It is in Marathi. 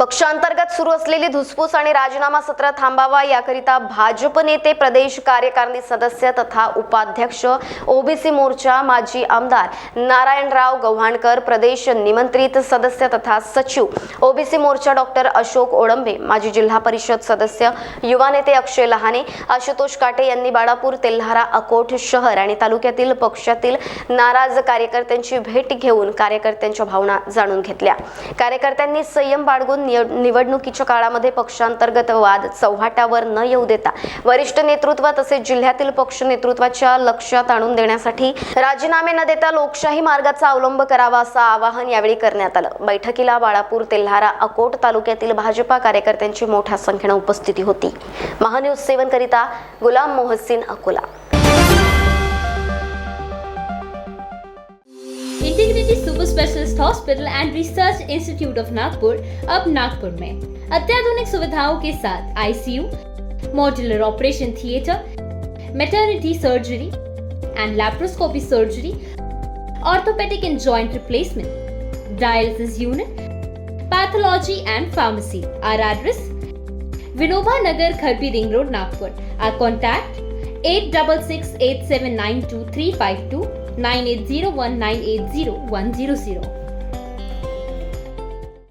पक्षांतर्गत सुरू असलेली धुसफूस आणि राजीनामा सत्र थांबावा याकरिता भाजप नेते प्रदेश कार्यकारिणी सदस्य तथा उपाध्यक्ष ओबीसी मोर्चा माजी आमदार नारायणराव गव्हाणकर प्रदेश निमंत्रित सदस्य तथा सचिव ओबीसी मोर्चा डॉक्टर अशोक ओळंबे माजी जिल्हा परिषद सदस्य युवा नेते अक्षय लहाने आशुतोष काटे यांनी बाळापूर तेल्हारा अकोट शहर आणि तालुक्यातील पक्षातील नाराज कार्यकर्त्यांची भेट घेऊन कार्यकर्त्यांच्या भावना जाणून घेतल्या. कार्यकर्त्यांनी संयम बाळगून निवडणुकीच्या काळामध्ये पक्षांतर्गत वाद चौहाट्यावर न येऊ देता वरिष्ठ नेतृत्व तसेच जिल्ह्यातील पक्ष नेतृत्वाच्या लक्षात आणून देण्यासाठी राजीनामे न देता लोकशाही मार्गाचा अवलंब करावा असं आवाहन यावेळी करण्यात आलं. बैठकीला बाळापूर तेल्हारा अकोट तालुक्यातील भाजपा कार्यकर्त्यांची मोठ्या संख्येनं उपस्थिती होती. महान्यूज सेवन करिता Ghulam Mohsin Akola integrity super specialist hospital and research institute of Nagpur अब नागपुर में। अत्याधुनिक सुविधाओं के साथ ICU modular operation theatre maternity surgery and laparoscopy surgery orthopaedic and joint replacement dialysis unit pathology and pharmacy our address Vinoba Nagar Kharbi ring road Nagpur our contact 866 879 2352 9801 980 100.